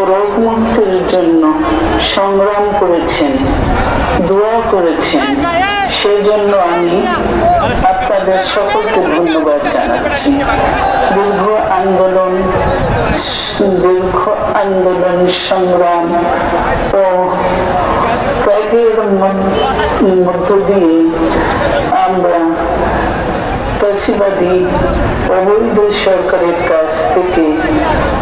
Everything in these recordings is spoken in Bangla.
ও মুক্তির জন্য সংগ্রাম করেছেন, দোয়া করেছেন। সেজন্য আমি আপনাদের সকলকে ধন্যবাদ জানাচ্ছি। দীর্ঘ আন্দোলন দীর্ঘ আন্দোলন, সংগ্রাম ও ত্যাগের মধ্য দিয়ে আমরা ফ্যাসিবাদী অবৈধ সরকারের কাছ থেকে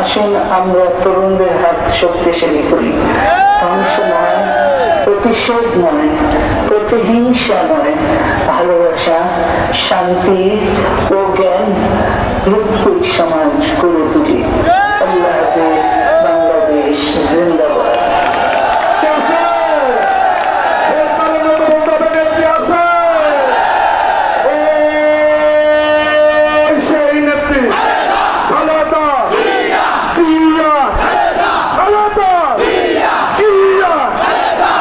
আসুন, আমরা তরুণদের হাত শক্তিশালী করি। ধ্বংস নয়, প্রতিশোধ নয়, প্রতিহিংসা নয়, ভালোবাসা, শান্তি ও জ্ঞান ভিত্তিক সমাজ গড়ে তুলি।